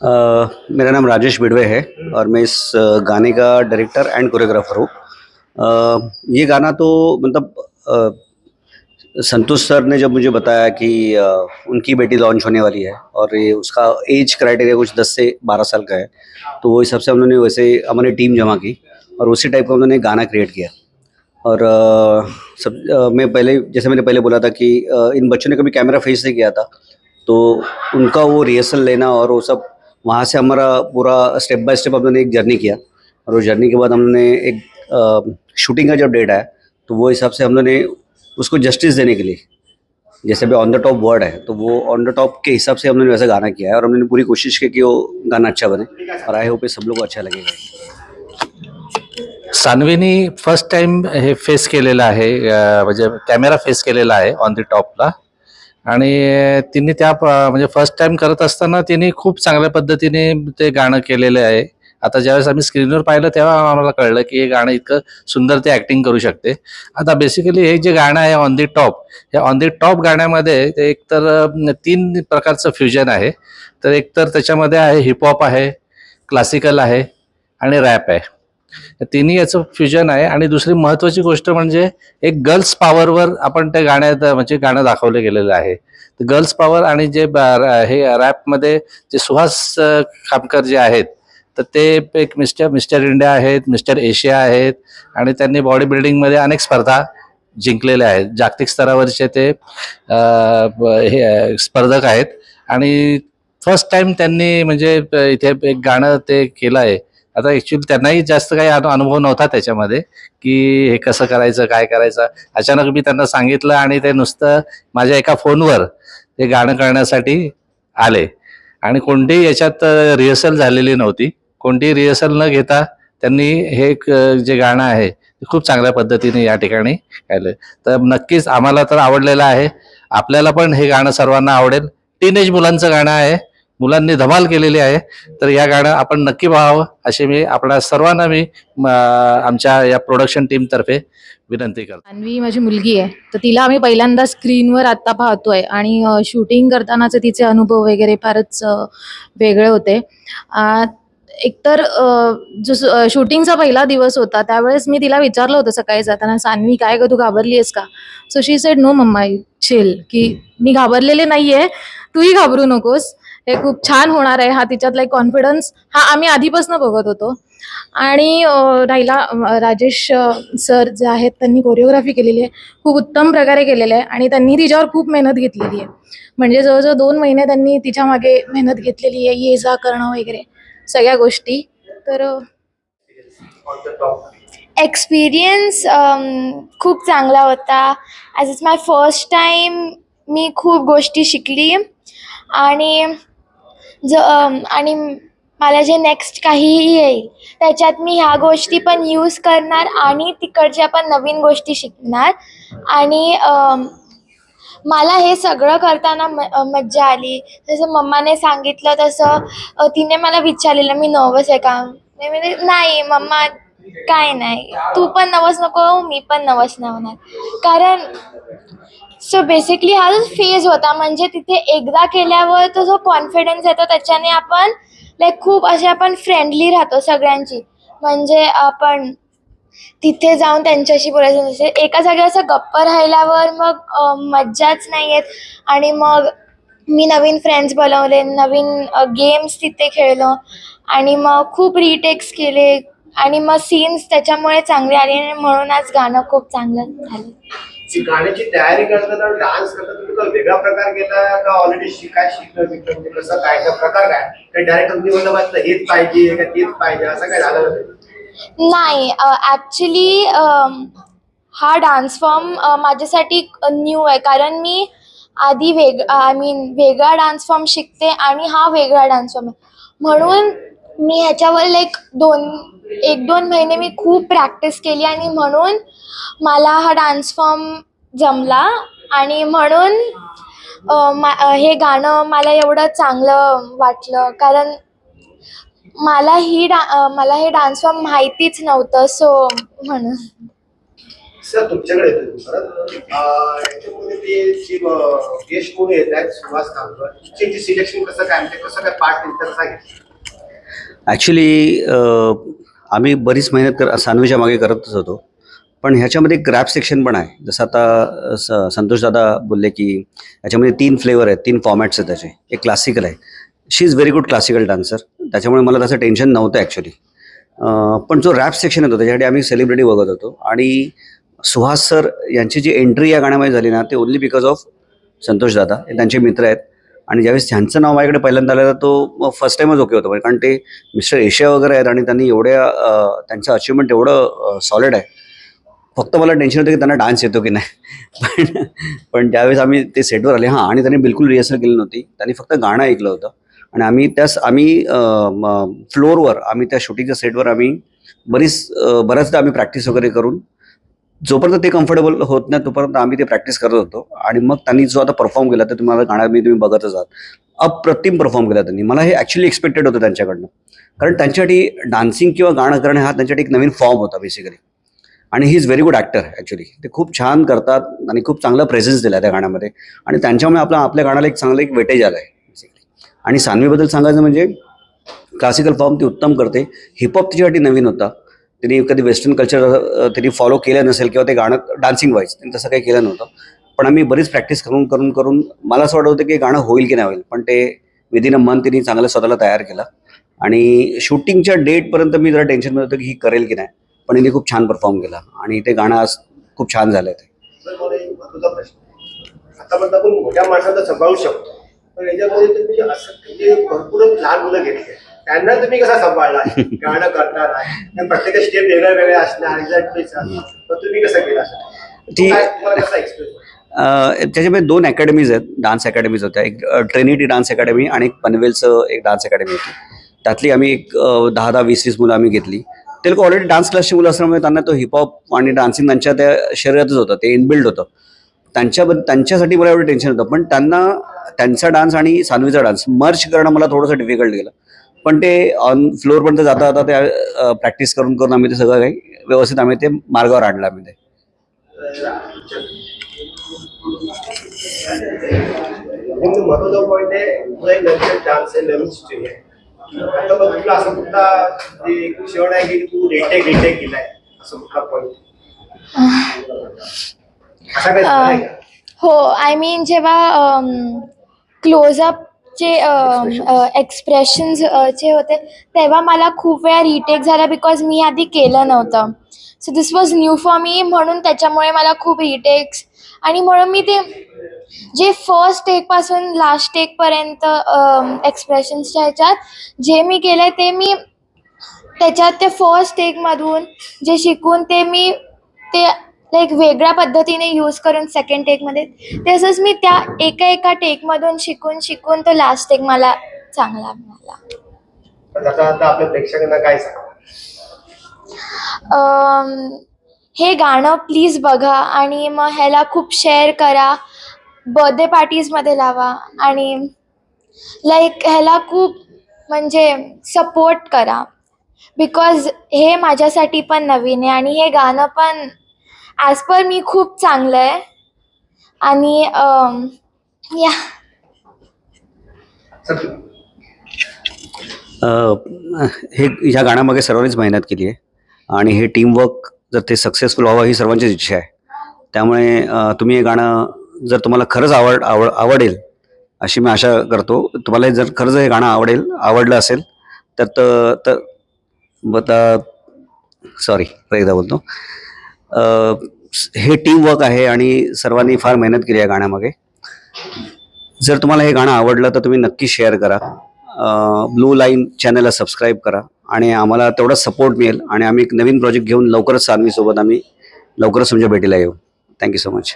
मेरा नाम राजेश बिडवे है और मैं इस गाने का डायरेक्टर एंड कोरियोग्राफर हूँ। ये गाना तो मतलब संतोष सर ने जब मुझे बताया कि अ, उनकी बेटी लॉन्च होने वाली है और ये उसका एज क्राइटेरिया कुछ 10 से 12 साल का है तो वो हिसाब से हम लोगों ने वैसे हमारी टीम जमा की और उसी टाइप का उन्होंने गाना क्रिएट किया। और अ, सब अ, मैं पहले जैसे मैंने पहले बोला था कि अ, इन बच्चों ने कभी कैमरा फेस नहीं किया था तो उनका वो रिहर्सल लेना और वो सब वहाँ से हमारा पूरा स्टेप बाय स्टेप हमने एक जर्नी किया और उस जर्नी के बाद हमने एक शूटिंग का जब डेट आया तो वो हिसाब से हम लोगों ने उसको जस्टिस देने के लिए, जैसे भी ऑन द टॉप वर्ड है तो वो ऑन द टॉप के हिसाब से हम लोगों ने वैसा गाना किया है और हमने पूरी कोशिश की कि वो गाना अच्छा बने और आई होप सब लोग को अच्छा लगेगा। सानवीनी फ़र्स्ट टाइम फेस केलेलं आहे म्हणजे कॅमेरा फेस केलेला आहे ऑन दी टॉपला आणि तिने त्या प- म्हणजे फर्स्ट टाइम करत असताना तिने खूप चांगल्या पद्धतीने ते गाणं केलेलं आहे. आता ज्यावेळेस आम्ही स्क्रीनवर पाहिलं तेव्हा आम्हाला कळलं की हे गाणं इतकं सुंदर ते ऍक्टिंग करू शकते. आता बेसिकली हे जे गाणं आहे ऑन दी टॉप हे ऑन दी टॉप गाण्यामध्ये ते एकतर तर तीन प्रकारचं फ्युजन आहे. तर एकतर त्याच्यामध्ये आहे हिपहॉप आहे क्लासिकल आहे आणि रॅप आहे. तिन्ही याचं फ्युजन आहे. आणि दुसरी महत्वाची गोष्ट म्हणजे एक गर्ल्स पॉवरवर आपण त्या गाण्यात म्हणजे गाणं दाखवलं गेलेलं आहे. गर्ल्स पॉवर आणि जे हे रॅपमध्ये जे सुहास खामकर जे आहेत तर ते एक मिस्टर मिस्टर इंडिया आहेत मिस्टर एशिया आहेत आणि त्यांनी बॉडी बिल्डिंगमध्ये अनेक स्पर्धा जिंकलेल्या आहेत. जागतिक स्तरावरचे ते हे स्पर्धक आहेत. आणि फर्स्ट टाइम त्यांनी म्हणजे इथे एक गाणं ते केलं आहे आता ऍक्च्युली त्यांनाही जास्त काही अनु- अनुभव नव्हता त्याच्यामध्ये की हे कसं करायचं काय करायचं. अचानक मी त्यांना सांगितलं आणि ते नुसतं माझ्या एका फोनवर ते गाणं करण्यासाठी आले. आणि कोणतीही याच्यात रिहर्सल झालेली नव्हती. कोणतीही रिहर्सल न घेता त्यांनी हे एक, जे गाणं आहे ते खूप चांगल्या पद्धतीने या ठिकाणी गायलं तर नक्कीच आम्हाला तर आवडलेलं आहे. आपल्याला पण हे गाणं सर्वांना आवडेल. टीनेज मुलांचं गाणं आहे. मुलांनी धमाल केलेली आहे. तर या गाणं आपण नक्की पाहावं अशी मी आपणा सर्वांना मी आमच्या या प्रोडक्शन टीमतर्फे विनंती करतो. अन्वी माझी मुलगी आहे. तर तिला आम्ही पहिल्यांदा स्क्रीनवर आत्ता पाहतोय. आणि शूटिंग करतानाचे तिचे अनुभव वगैरे फारच वेगळे होते. एकतर जो शूटिंगचा पहिला दिवस होता त्यावेळेस मी तिला विचारलं होतं सकाळी जाताना सान्वी काय ग तू घाबरली आहेस का? So she said no mamma chill की मी घाबरलेले नाही आहे तूही घाबरू नकोस. हे खूप छान होणार आहे. हा तिच्यातला एक कॉन्फिडन्स हा आम्ही आधीपासून बघत होतो. आणि राहिला राजेश सर जे आहेत त्यांनी कोरिओग्राफी केलेली आहे. खूप उत्तम प्रकारे केलेलं आहे. आणि त्यांनी तिच्यावर खूप मेहनत घेतलेली आहे. म्हणजे जवळजवळ दोन महिने त्यांनी तिच्यामागे मेहनत घेतलेली आहे. ये जा करणं वगैरे सगळ्या गोष्टी. तर एक्सपिरियन्स खूप चांगला होता. As it's my first time मी खूप गोष्टी शिकली. आणि ज आणि मला जे नेक्स्ट काहीही येईल त्याच्यात मी ह्या गोष्टी पण यूज करणार आणि तिकडच्या पण नवीन गोष्टी शिकणार. आणि मला हे सगळं करताना म मज्जा आली. जसं मम्माने सांगितलं तसं तिने मला विचारलेलं मी नर्वस आहे का? मी म्हणजे नाही मम्मा काय नाही. तू पण नवस नको मी पण नवस नवणार कारण सो बेसिकली हा जो फेज होता म्हणजे तिथे एकदा केल्यावर तो जो कॉन्फिडन्स येतो त्याच्याने आपण लाईक खूप असे आपण फ्रेंडली राहतो सगळ्यांची. म्हणजे आपण तिथे जाऊन त्यांच्याशी बोलायचं नसते एका जागेवर असं गप्प राहिल्यावर मग मज्जाच नाही येत. आणि मग मी नवीन फ्रेंड्स बनवले नवीन गेम्स तिथे खेळलो. आणि मग खूप रिटेक्स केले. आणि मग सीन्स त्याच्यामुळे चांगले आले आणि म्हणून आज गाणं खूप चांगलं झालं. ही गाण्याची तयारी करताना डान्स करताना तुम्ही तो वेगळा प्रकार केला का ऑलरेडी शिकाय शिकलं शिकलं म्हणजे कसं काय? का प्रकार काय? काही डायरेक्ट तुम्ही म्हणलं बा हेच पाहिजे का तेच पाहिजे असं काय झालं होतं नाही ॲक्च्युली हा डान्स फॉर्म माझ्यासाठी न्यू आहे. कारण मी आधी वेग आय मीन वेगळा डान्स फॉर्म शिकते आणि हा वेगळा डान्स फॉर्म आहे. म्हणून मी ह्याच्यावर लाईक दोन एक दोन महिने मी खूप प्रॅक्टिस केली आणि म्हणून मला हा डान्स फॉर्म जमला. आणि म्हणून मा हे गाणं मला एवढं चांगलं वाटलं. कारण मला ही डा मला हे डान्स फॉर्म माहितीच नव्हतं सो म्हणून. सर तुमच्याकडे येतो परत. गेस्ट येत आहेत सुहास कामकर. सिलेक्शन कसं काय म्हणजे कसं काय पार्ट त्यांचं ॲक्च्युली आम्ही बरीच मेहनत कर सानवीच्या मागे करतच होतो. पण ह्याच्यामध्ये एक सेक्शन पण आहे. जसं आता स संतोषदादा बोलले की याच्यामध्ये तीन फ्लेवर आहेत तीन फॉर्मॅट्स आहेत त्याचे. एक क्लासिकल आहे. She is very good classical dancer त्याच्यामुळे मला त्याचं टेन्शन नव्हतं ॲक्च्युली पण जो रॅप सेक्शन होता त्याच्यासाठी आम्ही सेलिब्रिटी बघत होतो. आणि सुहास सर यांची जी एंट्री या गाण्यामध्ये झाली ना ते ओनली बिकॉज ऑफ संतोष दादा. हे त्यांचे मित्र आहेत. आणि ज्यावेळेस त्यांचं नाव माझ्याकडे पहिल्यांदा आलं तो फर्स्ट टाईमच ओके होतं. कारण ते मिस्टर एशिया वगैरे आहेत आणि त्यांनी एवढ्या त्यांचं अचिव्हमेंट एवढं सॉलिड आहे. फक्त मला टेन्शन होतं की त्यांना डान्स येतो की नाही. पण पण त्यावेळेस आम्ही ते सेटवर आले हां आणि त्यांनी बिलकुल रिहर्सल केली नव्हती. त्यांनी फक्त गाणं ऐकलं होतं. आणि आम्ही त्यास आम्ही फ्लोअरवर आम्ही त्या शूटिंगच्या सेटवर आम्ही बरीच बऱ्याचदा आम्ही प्रॅक्टिस वगैरे करून जोपर्यंत ते कम्फर्टेबल होत नाही तोपर्यंत आम्ही ते प्रॅक्टिस करत होतो. आणि मग त्यांनी जो आता परफॉर्म केला तर तुम्हाला गाण्यात मी तुम्ही बघतच आहात. अप्रतिम परफॉर्म केला त्यांनी. मला हे ॲक्च्युली एक्सपेक्टेड होतं त्यांच्याकडनं. कारण त्यांच्यासाठी डान्सिंग किंवा गाणं करणे हा त्यांच्यासाठी एक नवीन फॉर्म होता बेसिकली आणि he is very good actor actually ते खूप छान करतात आणि खूप चांगला प्रेझेन्स दिला त्या गाण्यामध्ये. आणि त्यांच्यामुळे आपला आपल्या गाण्याला एक चांगलं एक वेटेज आलं आहे बेसिकली आणि सानवीबद्दल सांगायचं म्हणजे क्लासिकल फॉर्म ती उत्तम करते. हिपहॉप तिच्यासाठी नवीन होता. त्यांनी कधी वेस्टर्न कल्चर त्यांनी फॉलो केलं नसेल किंवा ते गाणं डान्सिंग वाईज त्यांनी तसं काही केलं नव्हतं. पण आम्ही बरीच प्रॅक्टिस करून करून करून मला असं वाटत होतं की गाणं होईल की नाही होईल. पण ते विदिन अ मंथ त्यांनी चांगलं स्वतःला तयार केलं. आणि शूटिंगच्या डेटपर्यंत मी जरा टेन्शनमध्ये होतं की ही करेल की नाही. पण हिने खूप छान परफॉर्म केला. आणि ते गाणं आज खूप छान झालं ते. आतापर्यंत आपण मोठ्या माणसांना सांभाळू शकतो. पण याच्यामध्ये तुम्ही भरपूर लहान मुलं घेतली त्यांना तुम्ही कसा सांभाळला गाणं करताना. प्रत्येक स्टेप वेगळ्या वेगळ्या असणार एक्झॅक्ट तर तुम्ही कसं केलं असं? त्याच्यामध्ये दोन अकॅडमीज आहेत डान्स अकॅडमीज होत्या. एक ट्रिनिटी डान्स अकॅडमी आणि एक पनवेलचं एक डान्स अकॅडमी होती. त्यातली आम्ही एक दहा दहा वीस वीस मुलं आम्ही घेतली. ते लोक ऑलरेडी डान्स क्लासची मुलं असल्यामुळे त्यांना तो हिपहॉप आणि डान्सिंग त्यांच्या त्या शरीरातच होतं. ते इनबिल्ड होतं. त्यांच्याबद्दल त्यांच्यासाठी मला एवढं टेन्शन होतं. पण त्यांना त्यांचा डान्स आणि सानवीचा डान्स मर्च करणं मला थोडंसं डिफिकल्ट गेलं. पण ते ऑन फ्लोअरपर्यंत जाता जाता त्या प्रॅक्टिस करून करून आम्ही ते सगळं काही व्यवस्थित आम्ही ते मार्गावर आणलं आम्ही ते. महत्त्वाचा पॉईंट आहे तुझा एक नवीन डान्स आहे नवीन स्टेज आहे. आता मग तुला असं कुठला जे एक क्षण आहे की तू रिटेक रिटेक केलाय असं कुठला पॉईंट असा काही झालाय का? हो आय मीन जेव्हा क्लोजअपचे एक्सप्रेशन्स चे होते तेव्हा मला खूप वेळा रिटेक झाला बिकॉज मी आधी केलं नव्हतं. So this was new for me म्हणून त्याच्यामुळे मला खूप रिटेक्स आणि म्हणून मी ते जे फर्स्ट टेकपासून लास्ट टेकपर्यंत एक्सप्रेशन्सच्या ह्याच्यात जे मी केलं ते मी त्याच्यात ते फर्स्ट टेकमधून जे शिकून ते मी ते लाईक वेगळ्या पद्धतीने यूज करून सेकंड टेकमध्ये तसंच मी त्या एका एका टेकमधून शिकून शिकून तो लास्ट टेक मला चांगला मिळाला. प्रेक्षकांना काय हे गाणं प्लीज बघा आणि मग ह्याला खूप शेअर करा. बर्थडे पार्टीजमध्ये लावा आणि लाईक ह्याला खूप म्हणजे सपोर्ट करा. बिकॉज हे माझ्यासाठी पण नवीन आहे आणि हे गाणं पण ॲज पर मी खूप चांगलं आहे आणि या. हे ह्या गाण्यामागे सर्वांनीच मेहनत केली आहे. आणि हे टीमवर्क जर ते सक्सेसफुल व्हावं ही सर्वांचीच इच्छा आहे. त्यामुळे तुम्ही हे गाणं जर तुम्हाला खरंच आवड आवड आवडेल अशी मी आशा करतो. तुम्हाला जर खरंच हे गाणं आवडेल आवडलं असेल तर त- तर बता सॉरी एकदा बोलतो. हे हे टीमवर्क आहे आणि सर्वांनी फार मेहनत केली आहे गाण्यामागे. जर तुम्हाला हे गाणं आवडलं तर तुम्ही नक्की शेअर करा. ब्लू लाईन चॅनलला सबस्क्राईब करा आणि आम्हाला तेवढाच सपोर्ट मिळेल आणि आम्ही एक नवीन प्रोजेक्ट घेऊन लवकरच सानवीसोबत आम्ही लवकरच तुमच्या भेटीला येऊ. Thank you so much